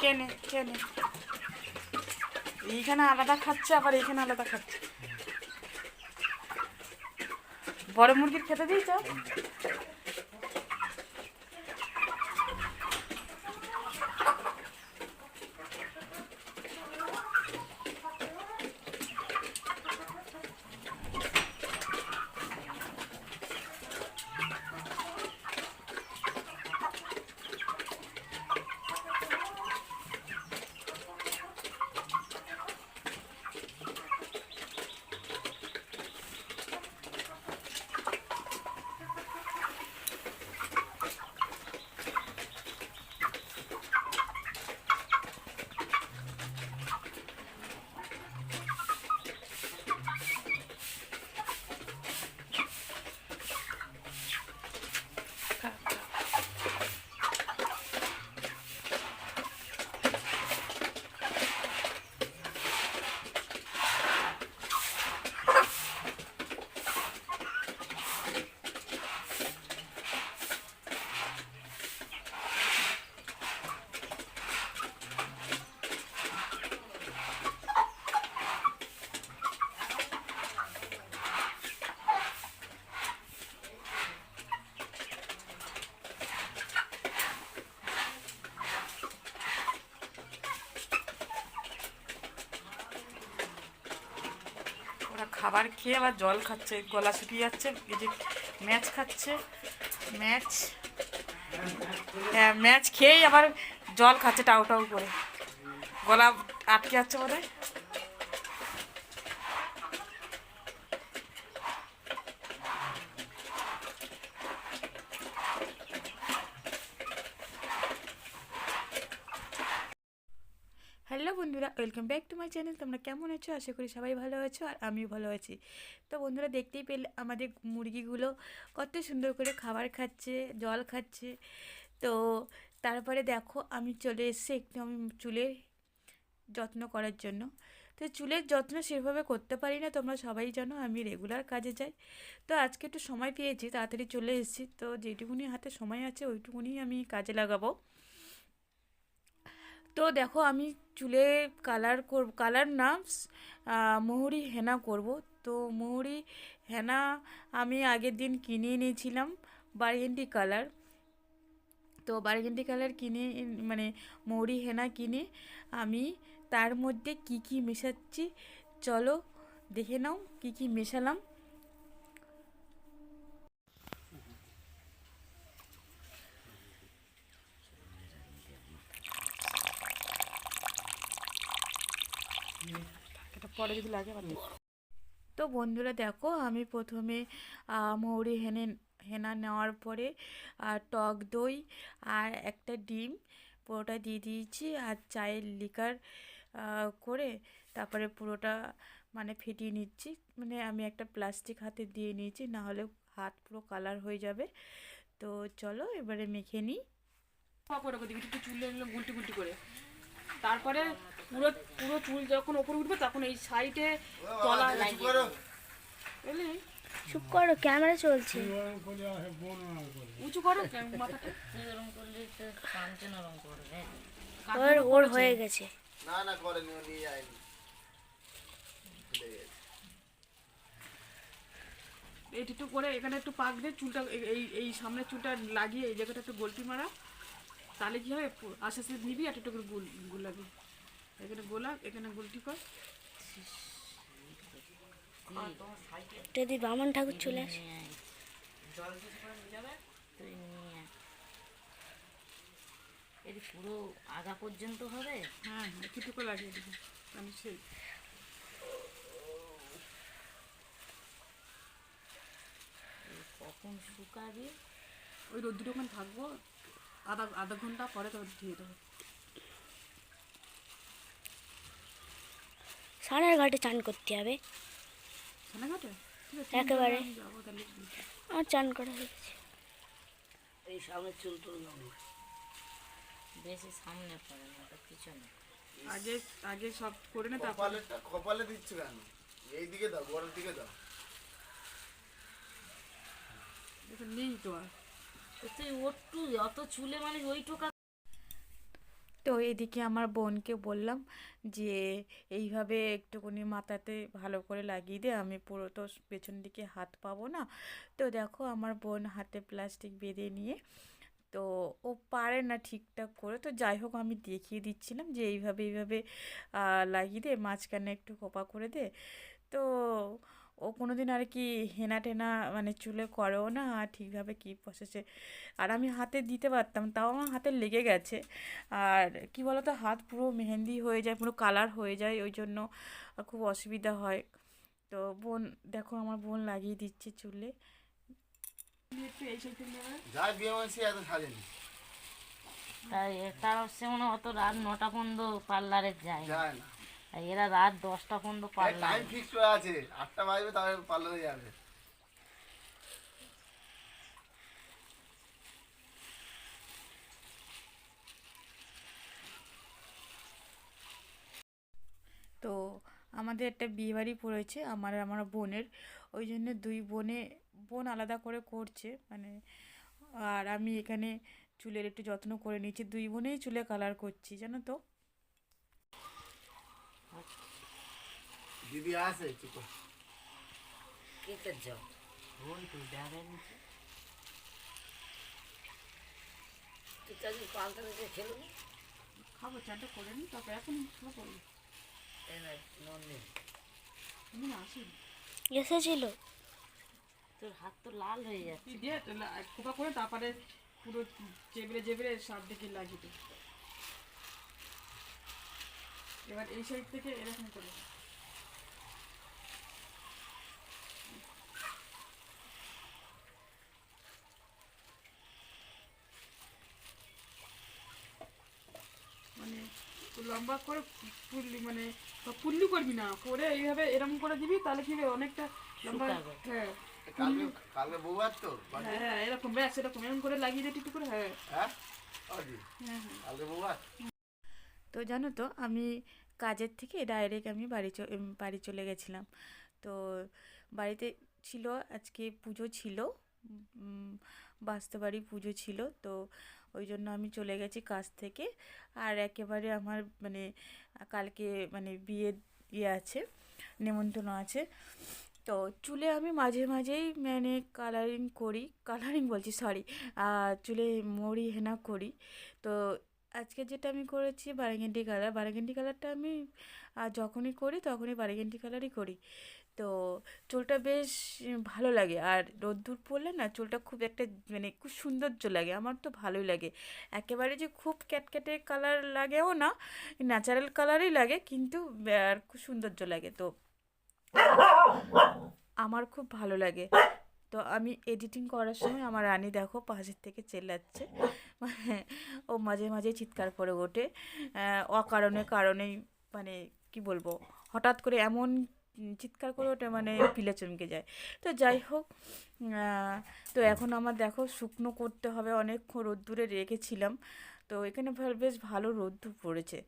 কেনে কেনে। এইখানে আলাদা খাচ্ছে আবার আলাদা খাচ্ছে। বড় মুরগির খেতে দিয়েছ ওরা খাবার খেয়ে আবার জল খাচ্ছে, গলা শুকিয়ে যাচ্ছে, এই যে ম্যাচ খাচ্ছে, ম্যাচ হ্যাঁ ম্যাচ খেয়েই আবার জল খাচ্ছে টাউ টাউ করে। গলা আটকে যাচ্ছে বোধ হয় হ্যালো বন্ধুরা welcome back to my channel তোমরা কেমন আছো? আশা করি সবাই ভালো আছো আর আমিও ভালো আছি। তো বন্ধুরা, দেখতেই পেলে আমাদের মুরগিগুলো কত সুন্দর করে খাবার খাচ্ছে, জল খাচ্ছে। তো তারপরে দেখো, আমি চলে এসেছি একটু আমি চুলের যত্ন করার জন্য। তো চুলের যত্ন সেভাবে করতে পারি না, তোমরা সবাই জানো, আমি রেগুলার কাজে যাই। তো আজকে একটু সময় পেয়েছি, তাড়াতাড়ি চলে এসেছি। তো যেটুকুনি হাতে সময় আছে ওইটুকুনি আমি কাজে লাগাবো। তো দেখো আমি চুলে কালার করব কালার না মোহরি হেনা করব। তো মোহরি হেনা আমি আগের দিন কিনে এনেছিলাম বারগেন্ডি কালার তো বারগেন্ডি কালার কিনে মানে মৌরি হেনা কিনে আমি তার মধ্যে কি কি মেশাচ্ছি, চলো দেখে নাও কি কি মেশালাম এটা পরে যদি লাগে আবার তো বন্ধুরা দেখো আমি প্রথমে মৌরি হেনে হেনা নেওয়ার পরে আর টক দই আর একটা ডিম পুরোটা দিয়ে দিয়েছি আর চায়ের লিকার করে তারপরে পুরোটা মানে ফেটিয়ে নিচ্ছি। মানে আমি একটা প্লাস্টিক হাতে দিয়ে নিয়েছি না হলে হাত পুরো কালার হয়ে যাবে। তো চলো এবারে মেখে নিই। করে দিবি একটু চুল গুলটি গুলটি করে। তারপরে পুরো পুরো চুল যখন ওপরে উঠবে তখন এই সাইডে তলা বুঝলি চুপ করো ক্যামেরা চলছে। উঁচু করো মাথাটা। করবে। ওর ওর হয়ে গেছে। না না করেনি ও নিয়ে যায়নি। একটু করে এখানে একটু পাক দিয়ে চুলটা এই- এই এই সামনের চুলটা লাগিয়ে এই জায়গাটা একটু গোলটি মারা। তাহলে কি হবে? আস্তে আস্তে নিবি আর একটু করে গোল গোলাবি এখানে গোলাপ এখানে গোলটি কর। যদি বামন ঠাকুর চলে আসে। তুই নিয়ে পুরো আগা পর্যন্ত হবে? হ্যাঁ হ্যাঁ একটু করে লাগিয়ে দিবি আমি সেই। কখন শুকাবে? ওই রোদ্দুর ওখানে থাকব। আধা আধা ঘণ্টা পরে তো দিয়ে দেবো। সানের ঘাটে চান করতে হবে। একেবারে। আমার চান করা হয়ে গেছে। এই সামনে চুল বেশি সামনে পড়ে না পিছনে। আগে আগে সব করে নে তারপর। কপালে কপালে দিচ্ছ কেন? এই দিকে দাও গোড়ার দিকে দাও। দেখো নেই তো আর। তো তুই ওটু অত চুলে মানে ওই টোকা তো এদিকে আমার বোনকে বললাম যে, এইভাবে একটুখানি মাথাতে ভালো করে লাগিয়ে দে, আমি পুরো তো পেছন দিকে হাত পাবো না। তো দেখো আমার বোন হাতে প্লাস্টিক বেঁধে নিয়ে, তো ও পারে না ঠিকঠাক করে। তো যাই হোক আমি দেখিয়ে দিচ্ছিলাম যে, এইভাবে এইভাবে লাগিয়ে দে, মাঝখানে একটু খোপা করে দে। তো ও কোনো দিন আর কি হেনা টেনা মানে চুলে করেও না আর ঠিকভাবে কী প্রসেসে আর আমি হাতে দিতে পারতাম তাও আমার হাতে লেগে গেছে। আর কি বলতো হাত পুরো মেহেন্দি হয়ে যায় পুরো কালার হয়ে যায় ওই জন্য খুব অসুবিধা হয়। তো বোন দেখো আমার বোন লাগিয়ে দিচ্ছে চুলে। তাই তার হচ্ছে মনে অত রাত নটা পর্যন্ত পার্লারে যায় না। আর এরা রাত দশটা পর্যন্ত পার্লার টাইম ফিক্স করে আছে। আটটা বাজবে তবে পার্লারে যাবে। তো আমাদের একটা বিয়েবাড়ি পড়েছে আমার আর আমার বোনের। ওই জন্য দুই বোনে বোন আলাদা করে করছে মানে আর আমি এখানে চুলের একটু যত্ন করে নিচ্ছি। দুই বোনেই চুলে কালার করছি জানো তো? দিদি আছে চুপ কেটে যাও। ওই তো যাবে নিচে তুই চাকরি পাল্টা দিতে খেলো খাব চাটা করে নি তারপর এখন খাব। তুমি না। আসি এসেছিল। তোর হাত তো লাল হয়ে যাচ্ছে। তুই দিয়ে খোপা করে তারপরে পুরো চেবড়ে চেবড়ে সব দিকে লাগিয়ে দে। এবার এই সাইড থেকে এরকম করে মানে লম্বা করে পুল্লি মানে পুল্লি করবি না করে এইভাবে এরকম করে দিবি তাহলে কি হবে অনেকটা লম্বা। হ্যাঁ কালকে কালকে বউ তো হ্যাঁ হ্যাঁ এরকম ব্যাস এরকম এরকম করে লাগিয়ে একটু করে হ্যাঁ। হ্যাঁ? হ্যাঁ কালকে বউ তো জানো তো আমি কাজের থেকে ডাইরেক্ট আমি বাড়ি চ- বাড়ি চলে গেছিলাম। তো বাড়িতে ছিল আজকে পুজো ছিল উম, বাস্তবাড়ি পুজো ছিল তো ওই জন্য আমি চলে গেছি কাজ থেকে। আর একেবারে আমার মানে কালকে মানে বিয়ের ইয়ে আছে, নেমন্তন্ন আছে। তো চুলে আমি মাঝে মাঝেই মানে কালারিং করি। কালারিং বলছি সরি চুলে মরি হেনা করি। তো আজকে যেটা আমি করেছি, বারাগেন্ডি কালার বারাগেন্ডি কালারটা আমি যখনই করি তখনই বারাগেন্ডি কালারই করি। তো চুলটা বেশ ভালো লাগে। আর রোদ্দুর পড়লে না চুলটা খুব একটা মানে খুব সৌন্দর্য লাগে। আমার তো ভালোই লাগে। একেবারে যে খুব ক্যাটক্যাটে কালার লাগেও না, ন্যাচারাল কালারই লাগে, কিন্তু, আর খুব সৌন্দর্য লাগে। তো আমার খুব ভালো লাগে। তো আমি এডিটিং করার সময় আমার রানী দেখো পাশের থেকে চেল্লাচ্ছে। মানে ও মাঝে মাঝে চিৎকার করে ওঠে। অকারণে কারণেই মানে কি বলব, হঠাৎ করে এমন চিৎকার করে ওঠে মানে পিলে চমকে যায়। তো যাই হোক তো এখন আমার দেখো শুকনো করতে হবে, অনেকক্ষণ রোদ্দুরে রেখেছিলাম। তো এখানে বেশ ভালো রোদ্দুর পড়েছে।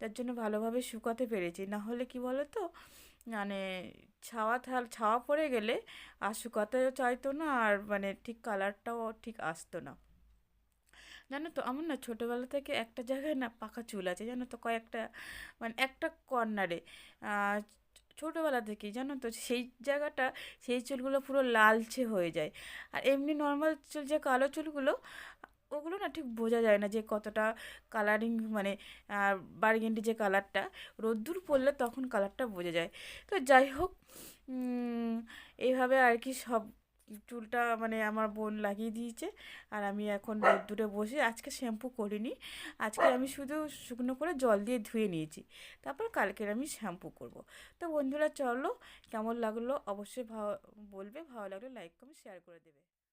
তার জন্য ভালোভাবে শুকাতে পেরেছি। না হলে কি বলো তো মানে ছাওয়া থাল, ছাওয়া পড়ে গেলে আর শুকাতেও চাইতো না, আর মানে ঠিক কালারটাও ঠিক আসতো না। জানো তো, আমার না ছোটোবেলা থেকে একটা জায়গায় না পাকা চুল আছে। জানো তো, কয়েকটা মানে একটা কর্নারে ছোটোবেলা থেকেই, জানো তো? সেই জায়গাটা, সেই চুলগুলো পুরো লালচে হয়ে যায়। আর এমনি নর্মাল চুল, যে কালো চুলগুলো, ওগুলো না ঠিক বোঝা যায় না যে কতটা কালারিং মানে বার্গেন্ডি যে কালারটা রোদ্দুর পড়লে তখন কালারটা বোঝা যায়। তো যাই হোক এইভাবে আর কি সব চুলটা মানে আমার বোন লাগিয়ে দিয়েছে। আর আমি এখন দূরে বসে আজকে শ্যাম্পু করিনি। আজকে আমি শুধু শুকনো করে জল দিয়ে ধুয়ে নিয়েছি। তারপর কালকের আমি শ্যাম্পু করব। তো বন্ধুরা, চলো কেমন লাগল? অবশ্যই ভালো বলবে। ভালো লাগলে লাইক কমেন্ট শেয়ার করে দেবে।